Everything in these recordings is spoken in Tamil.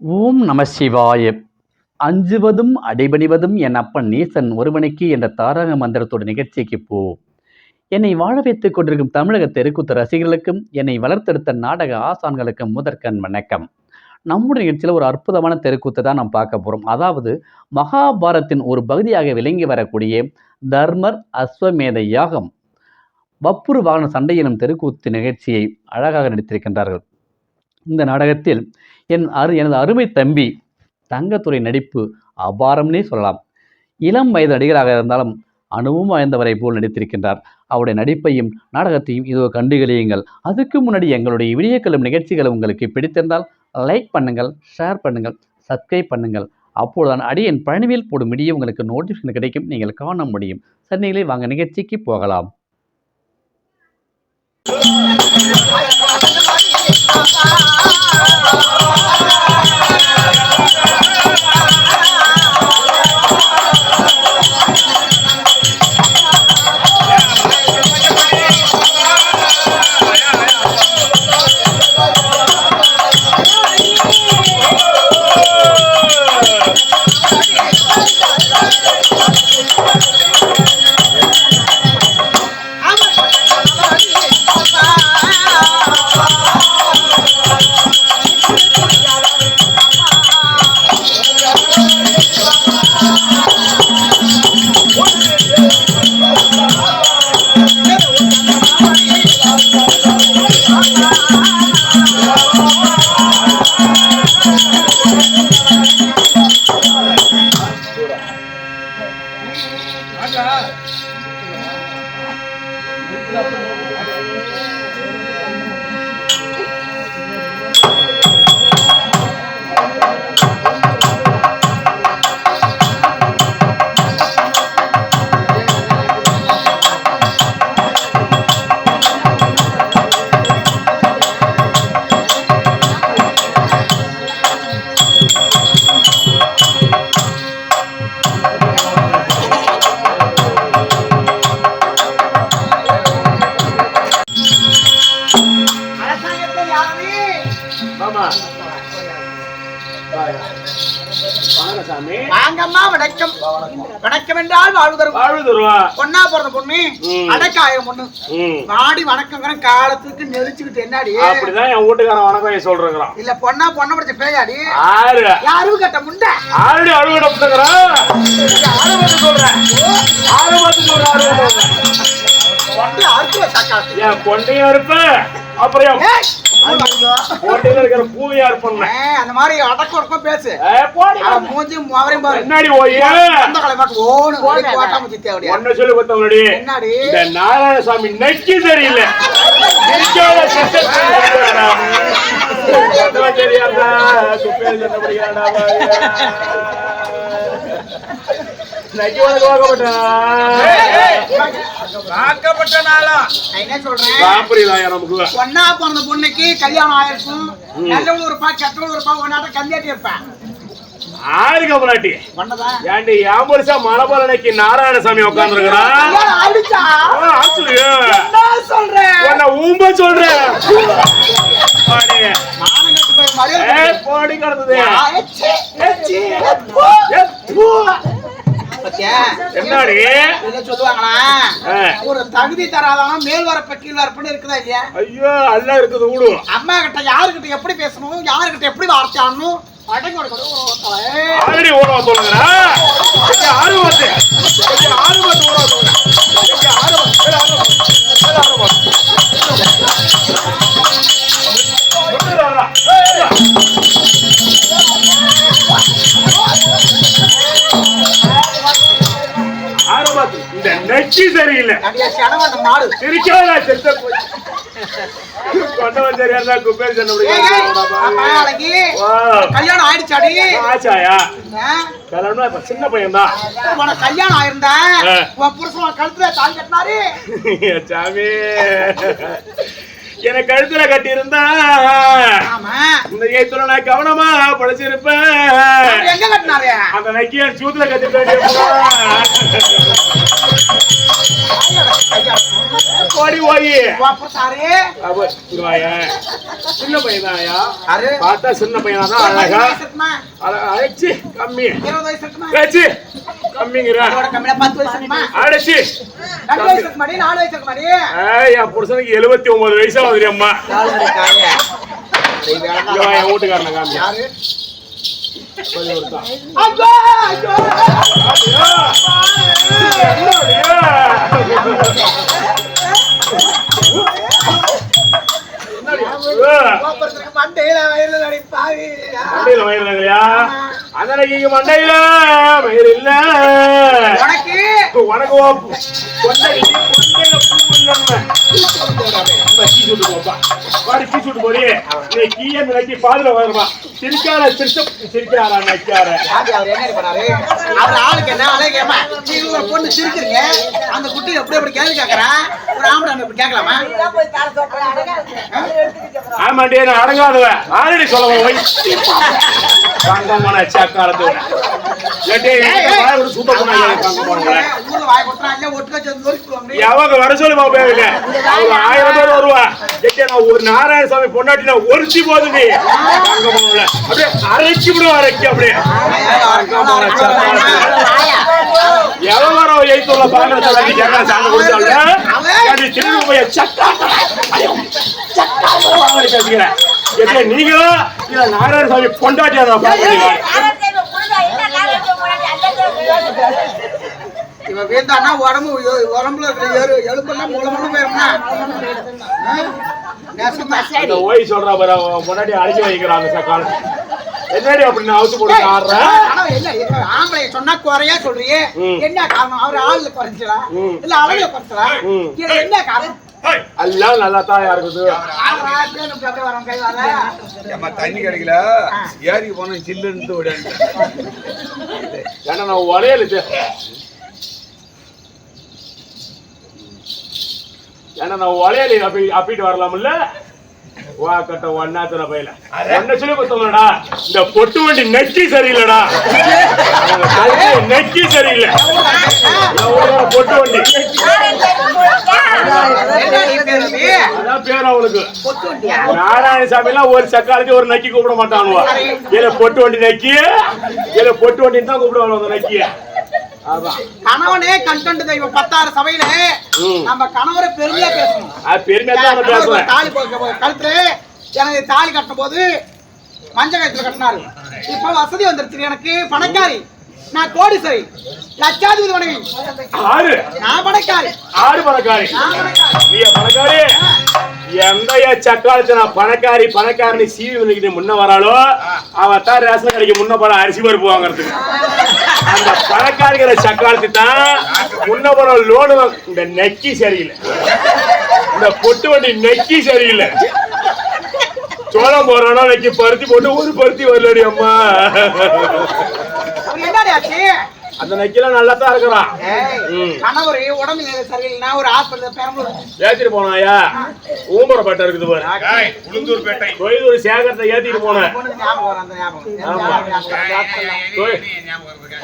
ஓம் நம சிவாய. அஞ்சுவதும் அடைபணிவதும் என் அப்பன் நீசன் ஒருவனுக்கு என்ற தாரக மந்திரத்தோட நிகழ்ச்சிக்கு போ. என்னை வாழ வைத்துக் கொண்டிருக்கும் தமிழக தெருக்கூத்து ரசிகர்களுக்கும் என்னை வளர்த்தெடுத்த நாடக ஆசான்களுக்கும் முதற்கண் வணக்கம். நம்முடைய நிகழ்ச்சியில் ஒரு அற்புதமான தெருக்கூத்தை தான் நாம் பார்க்க போகிறோம் அதாவது மகாபாரத்தின் ஒரு பகுதியாக விளங்கி வரக்கூடிய தர்மர் அஸ்வமேத யாகம். வப்புரு வாகன சண்டை எனும் தெருக்கூத்து நிகழ்ச்சியை அழகாக நடித்திருக்கின்றார்கள். இந்த நாடகத்தில் என் அரு எனது அருமை தம்பி தங்கத்துறை நடிப்பு அபாரம்னே சொல்லலாம். இளம் வயது நடிகராக இருந்தாலும் அனுபவம் வாய்ந்தவரை போல் நடித்திருக்கின்றார். அவருடைய நடிப்பையும் நாடகத்தையும் இதோ கண்டுகளியுங்கள் அதுக்கு முன்னாடி எங்களுடைய விடியக்களும் நிகழ்ச்சிகள் உங்களுக்கு பிடித்திருந்தால் லைக் பண்ணுங்கள் ஷேர் பண்ணுங்கள் சப்ஸ்கிரைப் பண்ணுங்கள். அப்போதுதான் அடியின் பழனிவேல் போடும் இடியே உங்களுக்கு நோட்டிஃபிகேஷன் கிடைக்கும். நீங்கள் காண முடியும். சன்னிகளை வாங்க நிகழ்ச்சிக்கு போகலாம். அரசாங்கத்தை வணக்கம் என்றால் வாழ்வுதரும். வாழ்வு தருவா பொண்ணா பிறந்த பொண்ணு ம். அடக்க ஆயிரம் பொண்ணு வாடி வணக்கங்கிற காலத்துக்கு நெரிச்சுக்கிட்டு என்னடி? அப்படிதான் என் வீட்டுக்காரன் வணக்கம் சொல்றேங்கிறான். இல்ல பொண்ணா பொண்ணை படிச்ச பேயாடி? ஆறு யாரும் கட்ட முண்டை? ஆல்ரெடி அழுவிடப்பட்டுங்கிறான் ஆறு பார்த்து சொல்றேன். ஆறு பார்த்து சொல்றேன் ஆறு பார்த்து சொல்றேன். பொண்ணு அறுத்துவ தக்காத்து என் பொண்டையும் இருப்ப அப்புறம் அந்த மாதிரி அடக்க உடக்கம் பேசு. மூஞ்சி அவரையும் பாரு. அந்த கலை மட்டும் ஓடு முச்சி தேவையா ஒன்ன சொல்லி கொடுத்தவனடி என்னடி? இந்த நாராயணசாமி நெக்கி சரியில்லை. தெரியாதா? சுப்பேல் சொன்னபடியாடா உனக்கு என்ன சொல்றேன்? நமக்கு? பொண்ணா பிறந்த பொண்ணுக்கு கல்யாணம் ஆயிருக்கும். நல்லவங்க இருப்பா கெட்டவங்க இருப்பா ஒன்னாட்ட கல்யாட்டி இருப்பேன். முன்னாடி பொண்ணதான் ஏண்டி என் மலபலனைக்கு நாராயணசாமி உட்காந்துருக்கிறான் நான் சொல்றேன் ஊம்ப சொல்றேன். கிடந்தது? என்னடி என்ன சொல்லுவாங்களா. ஒரு தகுதி தராதவன் மேல் வரப்ப கீழ் வரப்புன்னு இருக்குதா இல்லையா ஐயோ அல்ல இருக்குது விடு அம்மா கிட்ட யாருக்கிட்ட எப்படி பேசணும் யாருக்கிட்ட எப்படி வார்த்தையாடணும். ஆல்ரெடி ஓடுவா பார்த்து ஆறு பார்த்து ஓடுவா சொல்லுங்க எங்க ஆறு இந்த நெச்சி சரியில்லை சிரிக்காதா செத்த போய் கொண்டவன் குப்பேர் அப்பா, சொன்ன நாளைக்கு கல்யாணம் ஆயிடுச்சாடி ஆச்சாயா? கல்யாணம் சின்ன பையன் தான் உனக்கு கல்யாணம் ஆயிருந்தா ஆ. உன் புருஷன் கழுத்துல தாலி கட்டினாரு சாமி எனக்கு கழுத்துல கட்டி இருந்தா ஆமா. இந்த ஏத்துல நான் கவனமா படைச்சிருப்பேன். அந்த நக்கிய சூத்துல கட்டிட்டு ஓடி வாயா. சின்ன பையனாயா? பார்த்தா சின்ன பையனா தான் அழகா. அழைச்சி கம்மி. பேச்சு கம்மிங்கிற. ஏய், என் புருஷனுக்கு எழுபத்தி ஒன்பது வயசு ஆகுது அம்மா என் வீட்டுக்காரனை காமி மண்டையில வயல்ல நடி பாவி மண்டையில இல்லையா? அந்த இங்க மண்டையில மயிர் இல்ல. உனக்கு? உனக்கு ஓ- கொண்டை கொண்டையில சிரிக்காத சிரிச்ச சிரிக்காரா நைக்கார அவர் என்ன பண்ணாரு அவர் ஆளுக்கு என்ன அழகேமா நீங்க ஒரு பொண்ணு சிரிக்கிறீங்க? அந்த குட்டி எப்படி எப்படி கேள்வி கேட்கறா ஒரு ஆம்பளை இப்படி கேட்கலாமா? ஆமாண்டி நான் அடங்காதவன் ஆல்ரெடி சொல்லவன் வை தங்கமான சாக்காரத்து எவங்க வர சொல்லி அவங்க ஆயிரம் பேர் வருவா எட்டே நான் ஒரு நாராயணசாமி பொண்டாட்டி நான் ஒருத்தி போது நீ அப்படியே அரைச்சி விடும் அரைக்கி அப்படியே வர எய்த்துள்ள பாக்கிற சொல்லி கேட்கற சாமி கொடுத்தாலும் திரும்பி போய் பேசுகிறேன் எப்படி நீங்களும் நாராயணசாமி பொண்டாட்டியா நான் பாக்குறீங்க இவன் வீழ்ந்தான்னா உடம்பு உடம்புல இருக்கிற எலும்பெல்லாம் மூலமெல்லாம் அந்த ஓய் சொல்றா பாரு பொண்டாட்டி அடிச்சு வைக்கிறாங்க சக்கால. என்னடி அப்படி நான் அவுத்து போட்டு ஆடுறேன் ஆம்பளை சொன்னா குறையா சொல்றியே. என்ன காரணம்? அவர் ஆளுல குறைச்சலா. இல்ல அழகுல குறைச்சலா என்ன காரணம்? எல்லாம் நல்லா இருக்குது. தண்ணி கிடைக்கல? ஏரி போனோம் சில்லுன்னு ஏன்னா நான் இது. ஏன்னா நான் வளையல் அப்பி அப்பிட்டு வரலாம்ல வா கட்ட ஒன்னாத்தன பையில. என்ன சொல்லி கொடுத்தோம்லடா? இந்த பொட்டு வண்டி நெக்கி சரியில்லடா. நெக்கி சரியில்லை. பொட்டு வண்டி? நாராயணசாமி எல்லாம் ஒரு சக்காலத்தி ஒரு நக்கி கூப்பிட மாட்டானுவா. இதுல பொட்டு வண்டி நக்கி இதுல பொட்டு வண்டி தான் கூப்பிடுவாங்க அந்த நக்கிய. கணவனே கண்கண்டு தெய்வம் பத்தாறு சபையில. நம்ம கணவரை பெருமையா பேசணும். பெருமையா தான் பேசுவேன் தாலி கழுத்துல எனக்கு தாலி கட்டும் போது கட்டினாரு. இப்ப வசதி வந்துருச்சு எனக்கு பணக்காரி. நான் கோடீஸ்வரி. லட்சாதிபதி மனைவி. ஆறு. நான் பணக்காரி. ஆறு பணக்காரி. நீ பணக்காரி? எந்த சக்காலத்தை நான் பணக்காரி பணக்காரனி சீவி வந்துக்கிட்டு முன்ன வராளோ அவன் தான் ரேஷன் கடைக்கு முன்ன போற அரிசி பருப்பு வாங்குறதுக்கு. அந்த பணக்காரிங்கிற சக்காலத்து தான் முன்ன போற லோனு இந்த நெக்கி சரியில்லை. இந்த பொட்டு வண்டி நெக்கி சரியில்லை. சோளம் போறானா நெக்கி பருத்தி போட்டு ஒரு பருத்தி வரலடி அம்மா. அந்த நெக்கிலாம் நல்லா தான் இருக்கிறான். கணவர் உடம்பு நிலை ஒரு ஹாஸ்பிட்டல் பெரம்பலூர் ஏத்திட்டு போனாயா ஊம்பரப்பேட்டை இருக்குது பாரு. உளுந்தூர் பேட்டை கோயில் சேகரத்தை ஏத்திட்டு போனேன் பொண்ணுக்கு ஞாபகம் வரும் அந்த ஞாபகம். எந்த ஆமா. ஞாபகம் ஞாபகம். வரும்?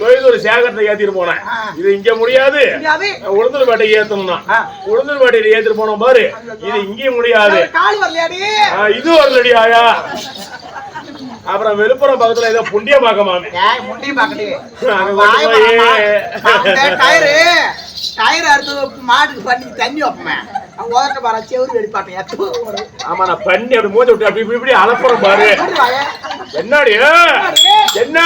கோயில் சேகரத்தை ஏத்திட்டு போனேன். இது இங்க முடியாது. முடியாது? உளுந்தூர் பேட்டைக்கு ஏத்தணும்னா. ஆ. உளுந்தூர் பேட்டையில ஏத்திட்டு போனோம் பாரு. இது இங்கேயும் முடியாது. இது வரலடி ஆயா? அப்புறம் விழுப்புரம் பக்கத்துல ஏதோ புண்டிய பாக்கமாமே ஏய் முண்டியும் பாக்கடி அங்க வாய் கொண்டு போய் பா- அந்த டயரு டயர் அறுத்து மாட்டுக்கு பண்ணி தண்ணி வைப்பமே. ஓட்ட பாரு செவரு வெடிப்பாட்டேன் எத்து ஆமா நான் பண்ணி அப்படி மூஞ்ச விட்டு அப்படி இப்படி அலப்புறம் பாரு? என்னடி என்ன.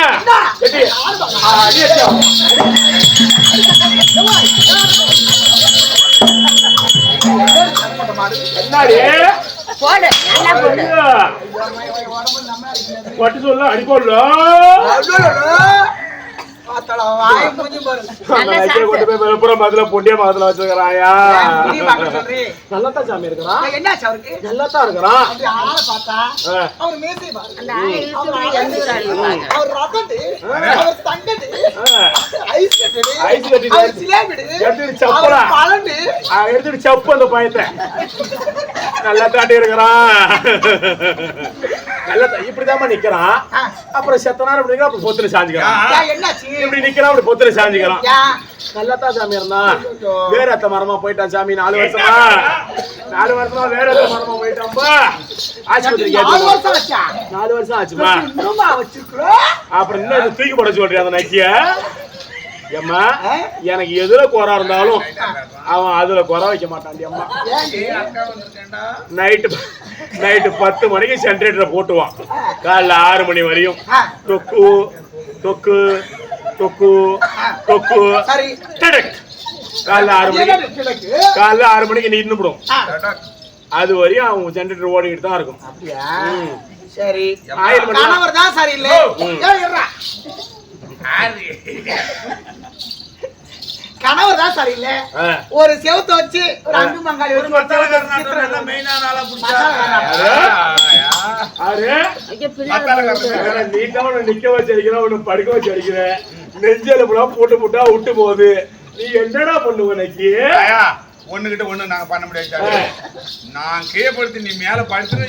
என்னடி? போடு நல்லா போடு. வட்டி சொல்ல அடிப்போம்ல விழுப்புரம் பக்கத்துல புண்டிய பக்கத்துல வச்சிருக்கிறாயா? ஏன் முடி பார்க்க சொல்றீ? நல்லா தான் சாமி இருக்கிறான் ஏய், என்னாச்சு அவருக்கு? நல்லா தான் இருக்கிறான். அவர் மீசை. அவர் தங்கட்டு. ஐஸ் ஐஸ் எடுத்துட்டு சப்பலா. அவர் பழண்டு. ஆ, எடுத்துட்டு சப்பு அந்த பயத்தை. நல்லா தாண்டி இருக்கிறான். நல்லா இப்படிதாம்மா நிக்கிறான். அப்புறம் செத்த நேரம் அப்படிங்கிற அப்புறம் பொத்துல சாஞ்சுக்கிறான் இப்படி நிக்கலாம் அப்படி பொத்துல சாஞ்சிக்கலாம் ஏன்? நல்லதா சாமி இருந்தா வேற அத்த மரமா போயிட்டான் சாமி நாலு வருஷமா. நாலு வருஷமா வேற அத்த மரமா போயிட்டான்பா ஆஸ்பத்திரிக்கு நாலு வருஷம் ஆச்சா? நாலு வருஷம் ஆச்சுமா? அப்புறம் இன்னும் தூக்கி போட சொல்றியா அந்த நக்கிய? ஏம்மா? எனக்கு எதுல குறை இருந்தாலும் அவன் அதுல குறை வைக்க மாட்டான் அம்மா. ஏண்டி? அக்கா வந்திருக்கேன்டா. நைட்டு நைட்டு பத்து மணிக்கு சென்ட்ரேட்டரை போட்டுவான். காலைல ஆறு மணி வரையும். தொக்கு தொக்கு தொக்கு தொக்கு. சரி. டடக். காலைல ஆறு மணிக்கு? காலைல ஆறு மணிக்கு நின்றுடும் ஆ, அது வரையும் அவங்க ஜென்ரேட்டர் ஓடிக்கிட்டு தான் இருக்கும். அப்படியா? சரி. ஆயிரம் மணி தான் சரியில்லை. ம். கணவர் தான் சரியில்லை ஆ. ஒரு செவுத்த வச்சு ஒரு அங்கு மங்காளி வச்சு ஒரு செவுத்த வச்சு சித்திரம் ஆறு ஐயோ, பிள்ளை நீ தான் உன்னை நிக்க வச்சு அடிக்கிற உன்னை படுக்க வச்சு அடிக்கிற. நெஞ்செலும்புலாம் போட்டு போட்டா விட்டு போகுது. நீ என்னடா பண்ணுவ நக்கி ஒண்ணுகிட்ட ஒண்ணு நாங்க பண்ண முடியாது நான் கீழப்படுத்தி நீ மேல படுத்துன்னு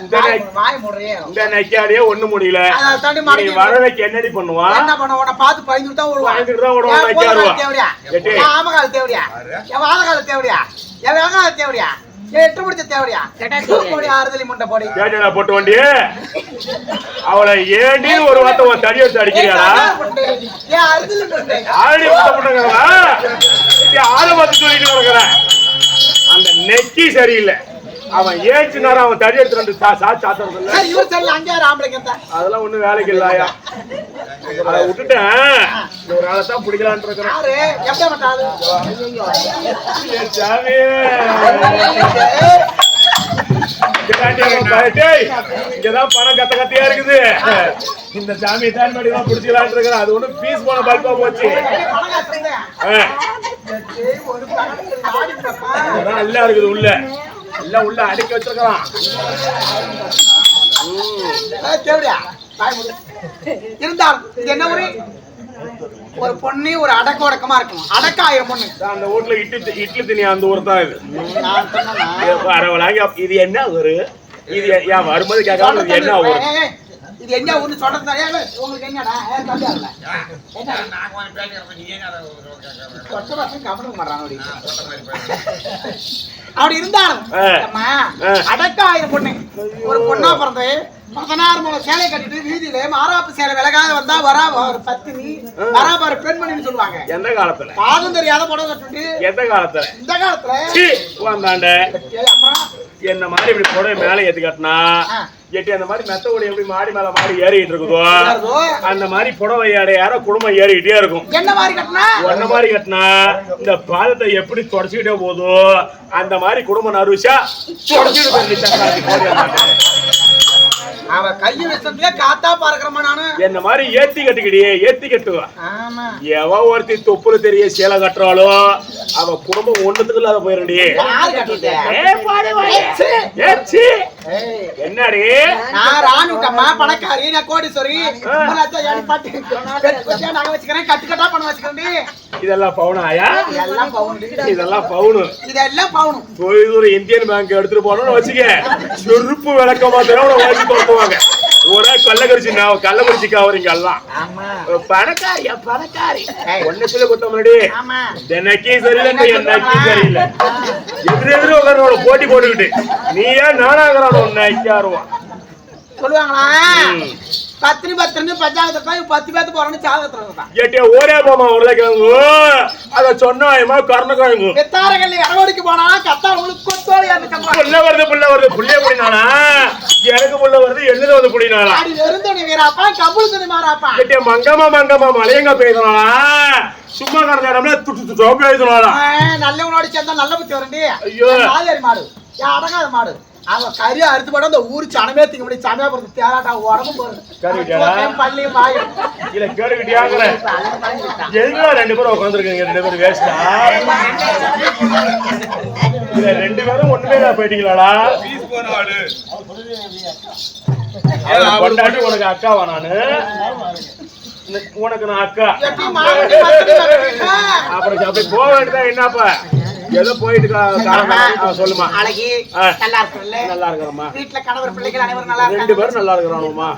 இந்த வாய்- நை- வாய் முடுறியே. இந்த நக்கியாடியே ஒண்ணு முடியல அதை தாண்டி நீ வரவைக்கு என்னடி பண்ணுவா என்ன பண்ண உன்னை பார்த்து பயந்துட்டு தான் விடுவான். பயந்துட்டு தான் விடுவான், என் நக்கி போன ஆடுவா. கால தேவடியா? எட்டி. என் ஆம கால தேவடியா? என் வாத கால தேவடியா? எட்டு பிடிச்ச தேவடியா? போடி, ஆறுதலி முண்டை போடி. கேட்டடா போட்டு வண்டி. அவளை ஏண்டி ஒரு வார்த்தை உன் தடி அடிக்கிறியாடா. ஆல்ரெடி முட்டை. முட்டைங்கிறா ஆளை பார்த்து சொல்லிட்டு கிடக்குற. அந்த நெக்கி சரியில்லை. அவன் ஏச்சு நேரம் அவன் தடி எடுத்து ரெண்டு சா சா சாத்துறது இல்ல சரி, இவர் சரியில்லை, அங்கே யாரு ஆம்பளைங்க இருந்தா? அதெல்லாம் ஒண்ணும் வேலைக்கு இல்லையா அதை விட்டுட்டேன். ஒரு ஆளை தான் பிடிக்கலான்ட்டு இருக்கிறேன். சாமி. இங்கதான் பணம் கத்த கத்தியா இருக்குது. இந்த சாமி தான் தான் பிடிச்சிக்கலான்ட்டு இருக்கிறேன். அது ஒண்ணும் பீஸ் போன பல்பா போச்சு. எல்லாம் இருக்குது உள்ள. எல்லாம் உள்ள அடுக்கி மூடு. இருந்தாலும் இது என்ன ஊரு? ஒரு பொண்ணு ஒரு அடக்க ஒடக்கமா இருக்கும். அடக்க ஆயிரம் பொண்ணு. அந்த வீட்டுல இட்லி இட்லி திணி அந்த ஊர் தான் இது? பரவலாக இது என்ன ஊரு? இது வரும்போது கேட்கலாம் இது என்ன ஏய், இது என்ன ஊர்னு சொல்றது ஏய், உங்களுக்கு என்னடா தம்பி வரல. என்ன? கொட்ட பசங்க கவனம் பண்றாங்க அப்படி. இருந்தாலும் ஆ. அம்மா. அடக்க ஆயிரம் பொண்ணு ஒரு பொண்ணா பிறந்து பதினாறு மூணு சேலை கட்டிட்டு வீதியில மாறாப்பு சேலை விலகாத வந்தா வரா ஒரு பத்தினி வரா பாரு பெண்மணின்னு சொல்லுவாங்க எந்த காலத்துல பாதம் தெரியாத புடவை கட்டிட்டு எந்த காலத்துல இந்த காலத்துல அப்புறம் என்ன மாதிரி இப்படி புடவை மேல ஏத்தி கட்டினா. எட்டி அந்த மாதிரி மெத்த ஓடி எப்படி மாடி மேல மாடி ஏறிட்டு இருக்குதோ? அந்த மாதிரி புடவை ஏற ஏற குடும்பம் ஏறிக்கிட்டே இருக்கும். என்ன மாதிரி கட்டினா? ஒன்ன மாதிரி கட்டினா இந்த பாதத்தை எப்படி தொடச்சுக்கிட்டே போதோ அந்த மாதிரி குடும்பம் நறுவிச்சா தொடச்சுட்டு அவ கையை வச்சதுல காத்தா பார்க்கிறமா நானு. என்ன மாதிரி ஏத்தி கட்டுக்கிடியே ஏத்தி கட்டுவா. ஆமா. எவ ஒருத்தி தொப்புல தெரிய சேலை கட்டுறாளோ அவ குடும்பம் ஒண்ணுத்துக்கு இல்லாத போயிருடி என்னடி? நான் ராணுக்கம்மா பணக்காரி நான் கோடீஸ்வரி. நாங்க வச்சுக்கிறேன் கட்டு கட்டா பணம் வச்சுக்கிறேன் இதெல்லாம் பவுனாயா இதெல்லாம் பவுண்டு இதெல்லாம் பவுனு. இதெல்லாம் பவுனும் தொழில் இந்தியன் பேங்க் எடுத்துட்டு போனோம்னு வச்சுக்க. செருப்பு விளக்கமா தர துரத்துவாங்க ஒரே கள்ளக்குறிச்சி நான் கள்ளக்குறிச்சி காவறீங்க எல்லாம். பணக்காரியா பணக்காரி ஒன்னுக்குள்ள குத்த முன்னாடி. ஆமா. எனக்கே சரியில்லை என்னக்கே சரியில்லை எதிர எதிர உட்காரோட போட்டி போட்டுக்கிட்டு. நீ ஏன் நானாகிறானோ நைக்காருவான் சொல்லுவாங்களா? பத்தினி பத்தினி பஞ்சாயத்து தான் பத்து பேத்து போறேன்னு சாதத்துல ஏட்டியா ஒரே போமா உருளைக்கிழங்கு அத சொன்னாயமா கருணக்கிழங்கு வித்தாரங்கள்ல இடவடிக்கு போனா கத்தா உங்களுக்கு கொத்தோடு புள்ள வருது புள்ள வருது புள்ளைய புடினானா எனக்கு புள்ள வருது என்னது வந்து புடினானா அடி வெறுந்தோணி வீராப்பா துணி மாறாப்பா ஏட்டியா மங்கம்மா மங்கம்மா மலையங்க பேசுனானா சும்மா கறந்தாடம்ல துட்டு துட்டோ பேசுனானா நல்லவனோட சேர்ந்தா நல்ல புத்தி வரண்டி ஐயோ. மாடு அடங்காத மாடு அவன் கறி அறுத்து போட அந்த ஊரு சனமே திங்க முடியும். சமையா போறது தேராட்டா உடம்பு போறது கறி விட்டியாடா? அவன் பள்ளி மாயம். இல்ல கேடுகிட்டியாங்கிற எதுனா ரெண்டு பேரும் உட்காந்துருக்கீங்க ரெண்டு பேரும் வேஸ்டா? இல்ல ரெண்டு பேரும் ஒண்ணுமே தான் போயிட்டீங்களாடா? கொண்டாட்டி உனக்கு அக்காவா நானு? உனக்கு நான் அக்கா? அப்புறம் அப்படி போக வேண்டியதா என்னப்பா? ஏதோ போயிட்டு சொல்லுமா. அழகி. நல்லா இருக்குல்ல நல்லா இருக்கிறோம்மா. வீட்டுல கணவர் பிள்ளைகள் அனைவரும் நல்லா ரெண்டு பேரும் நல்லா இருக்கிறானுமா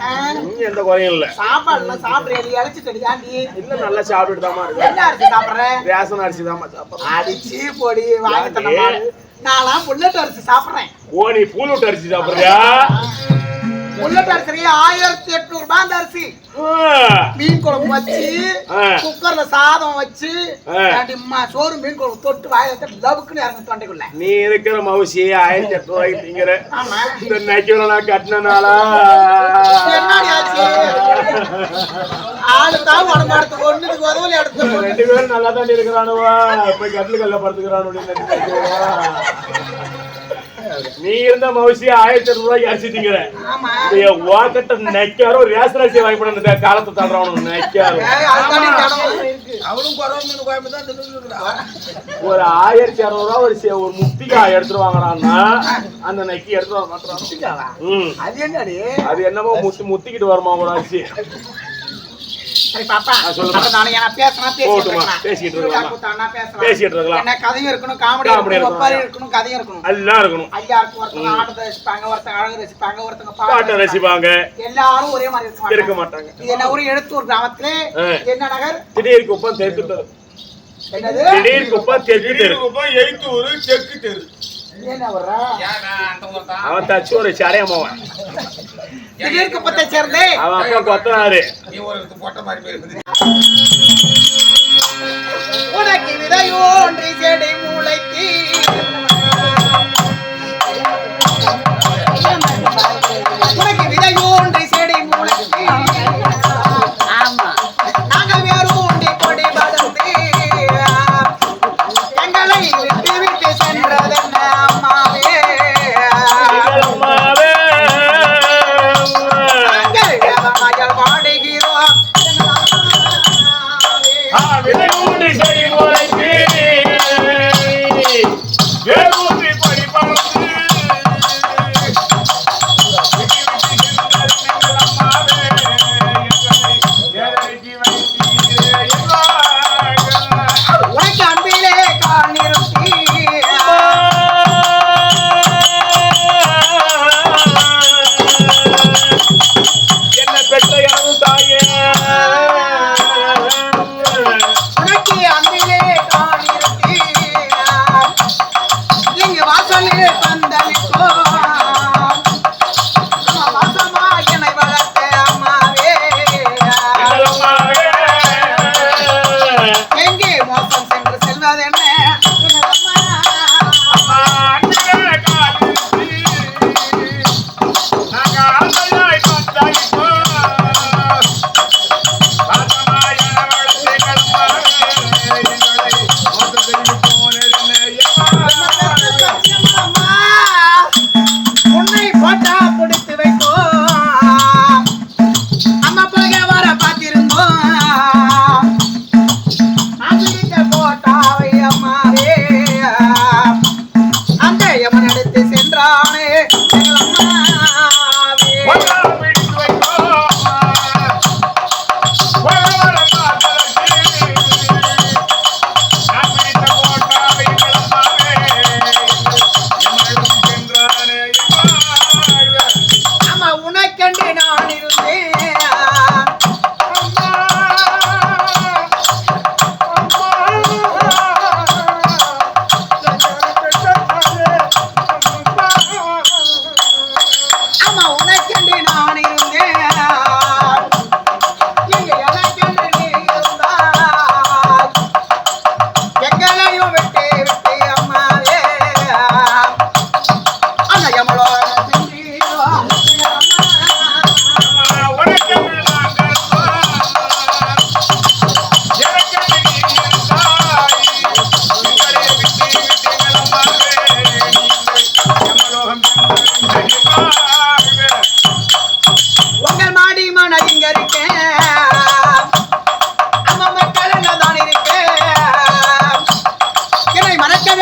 எந்த குறையும் இல்ல. சாப்பாடு எல்லாம் சாப்பிடுறேன் இழைச்சிட்டு தாண்டி இல்ல நல்லா சாப்பிட்டுட்டு தாமா இருக்கு என்ன அரிசி சாப்பிடுற? ரேஷன் அரிசி தாமா சாப்பிடுறேன். அடிச்சு பொடி வாங்கி மாடு நான்லாம் புல்லட் அரிசி சாப்பிடுறேன். ஓ நீ பூலூட்டு அரிசி சாப்பிடுறியா? புல்லட் அரிசி ஆயிரத்தி எட்நூறு ரூபாய் அந்த அரிசி. மீன் குழம்பு வச்சு. குக்கர்ல சாதம் வச்சு சோறு மீன் குழம்பு தொட்டு வச்சு லவுக்குன்னு இறங்கும் தொண்டைக்குள்ள. நீ இருக்கிற மவுசி ஆயிரத்தி எட்டு ரூபாய்க்கு திங்கிற. இந்த நைக்கிற நான் கட்டினாலா உடம்பு ஒண்ணுக்கு உதவல ரெண்டு பேரும் நல்லா தான் இருக்கிறானுவா. போய் கட்டில் கல்ல படுத்துக்கிறானு நீ இருந்த மவுசி ஆயிரத்தி ரூபாய்க்கு அரிசி திங்கிற ஆமா வாக்கட்ட நெக்காரோ ரேஷன் அரிசி வாங்கி போட காலத்தை தள்ளுறவனு நெக்காரோ ஒரு ஆயிரத்தி அறுநூறு ஒரு சே- ஒரு முத்திக்காய் எடுத்துட்டு வாங்குறான்னா அந்த நெக்கி எடுத்துட்டு ம். அது என்னடி? அது என்னமோ முத்தி முத்திக்கிட்டு வருமா ஒரு அரிசி. சரி பாப்பா. அப்ப நான் பேசுனா போகட்டுமா, பேசிட்டு பேசலாம். பேசிட்டு இருக்கலாம். என்ன கதையும் இருக்கணும் காமெடி இருக்கணும் ஒப்பாரி இருக்கணும். கதையும் இருக்கணும். எல்லாம் இருக்கணும். ஐயா இருக்கு ஒருத்தங்க ஆட்டத்தை ரசிப்பாங்க ஒருத்தங்க அழகு ரசிப்பாங்க ஒருத்தங்க பாட்டை ரசிப்பாங்க. எல்லாரும் ஒரே மாதிரி இருக்க இருக்க மாட்டாங்க. மாட்டாங்க. இது என்ன ஊர் எழுத்தூர் கிராமத்திலே. என்ன நகர்? திடீர் குப்பம் தெற்கு தெரு. என்னது? திடீர் குப்பம் தெற்கு தெரு. எய்த்து ஊரு தெற்கு தெரு. அவன் தச்சு ஒரு சடையமாவன் திடீர் குப்பத்தை சேர்ந்தே அவன் அக்கா கொத்தனாரு நீ ஒரு போட்ட மாதிரி பேர் வந்து உனக்கு விதையோன்றி செடி மூளைக்கு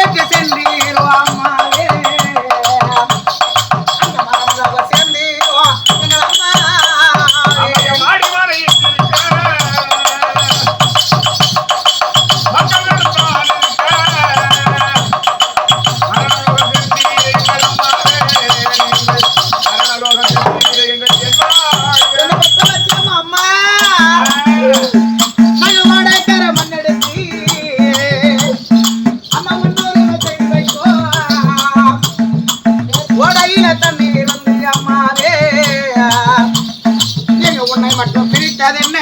என்னை என்ன?